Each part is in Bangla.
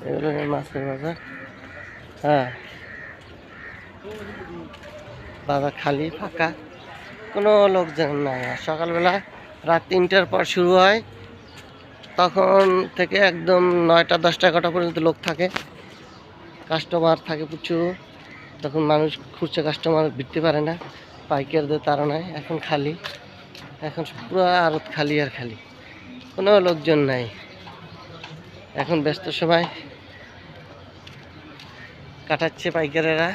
এগুলো মাছের বাজার? হ্যাঁ। বাজার খালি ফাঁকা। কোনো লোকজন নাই আর সকালবেলা রাত তিনটার পর শুরু হয়। তখন থেকে একদম নয়টা, দশটা, এগারোটা পর্যন্ত লোক থাকে। কাস্টমার থাকে প্রচুর। তখন মানুষ খুচরা কাস্টমার বিকতে পারে না। পাইকারদের তারা নাই এখন খালি। এখন পুরো আড়ত খালি আর খালি। কোনো লোকজন নাই। এখন ব্যস্ত সময়। কাটাচ্ছে পাইকারেরা।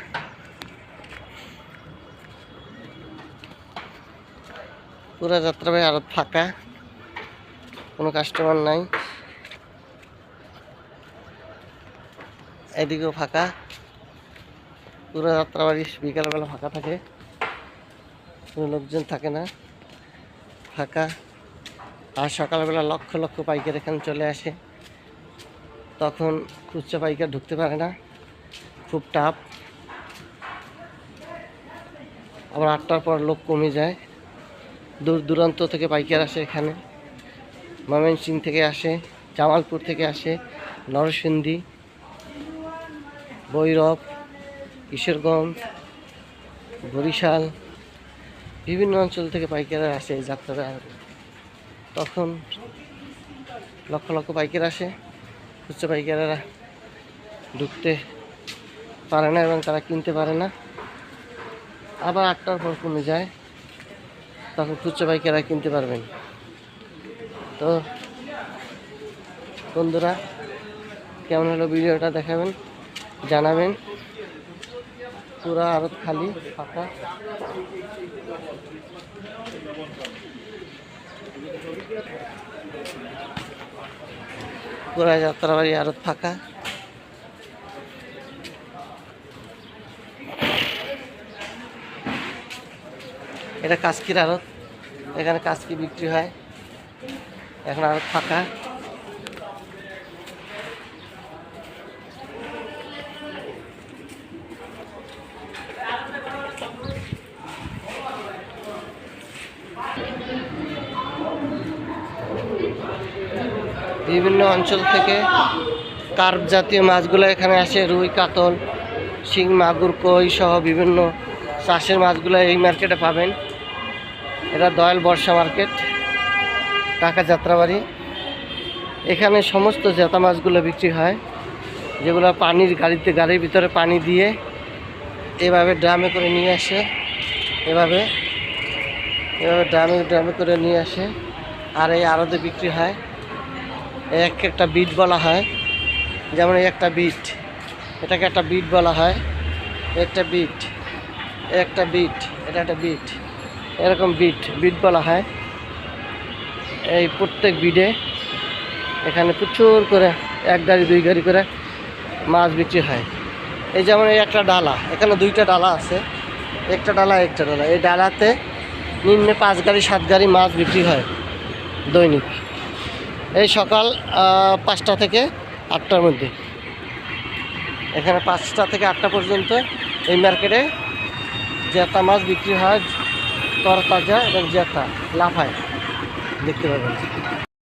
পুরো যাত্রাবাড়ি আরও ফাঁকা, কোনো কাস্টমার নাই। এদিকেও ফাঁকা। পুরো যাত্রাবাড়ি বিকালবেলা ফাঁকা থাকে। কোনো লোকজন থাকে না। ফাঁকা। আর সকালবেলা লক্ষ লক্ষ পাইকার এখানে চলে আসে। তখন খুচরা পাইকার ঢুকতে পারে না। খুব টাফ আবার আটটার পর লোক কমে যায়। দূর দূরান্ত থেকে পাইকার আসে এখানে। ময়মনসিং থেকে আসে, জামালপুর থেকে আসে, নরসিংদী, ভৈরব, কিশোরগঞ্জ, বরিশাল, বিভিন্ন অঞ্চল থেকে পাইকাররা আসে এই যাত্রাটা। তখন লক্ষ লক্ষ পাইকার আসে, খুচরা পাইকারেরা ঢুকতে পারে না এবং তারা কিনতে পারে না। আবার আটটার পর কমে যায়। তখন খুচরা পাইকাররা কিনতে পারবেন। তো বন্ধুরা, কেমন হলো ভিডিওটা দেখাবেন, জানাবেন। পুরো আরও খালি, ফাঁকা। পুরা যাত্রাবাড়ি আরও ফাঁকা। এটা কাস্কির আড়ত। এখানে কাস্কি বিক্রি হয়। এখন আরও ফাঁকা। বিভিন্ন অঞ্চল থেকে কার্প জাতীয় মাছগুলো এখানে আসে। রুই, কাতল, শিং, মাগুর, কই সহ বিভিন্ন চাষের মাছগুলো এই মার্কেটে পাবেন। এটা দয়াল বর্ষা মার্কেট, ঢাকা যাত্রাবাড়ি। এখানে সমস্ত জেতা মাছগুলো বিক্রি হয়, যেগুলো পানির গাড়িতে, গাড়ির ভিতরে পানি দিয়ে এভাবে ড্রামে করে নিয়ে আসে, এভাবে এভাবে ড্রামে ড্রামে করে নিয়ে আসে, আর এই আড়তে বিক্রি হয়। এক একটা বিট বলা হয়, যেমন এই একটা বিট, এটাকে একটা বিট বলা হয়, একটা বিট একটা বিট, এটা একটা বিট। এরকম বিট বিট বলা হয়। এই প্রত্যেক বিডে এখানে প্রচুর করে, এক গাড়ি, দুই গাড়ি করে মাছ বিক্রি হয়। এই যেমন এই একটা ডালা, এখানে দুইটা ডালা আছে। একটা ডালা একটা ডালা। এই ডালাতে নিম্নে পাঁচ গাড়ি, সাত গাড়ি মাছ বিক্রি হয় দৈনিক। এই সকাল পাঁচটা থেকে আটটার মধ্যে। এখানে পাঁচটা থেকে আটটা পর্যন্ত এই মার্কেটে জেতা মাছ বিক্রি হয় তরতাজা এবং জেতা লাফায়। দেখতে পাবেন।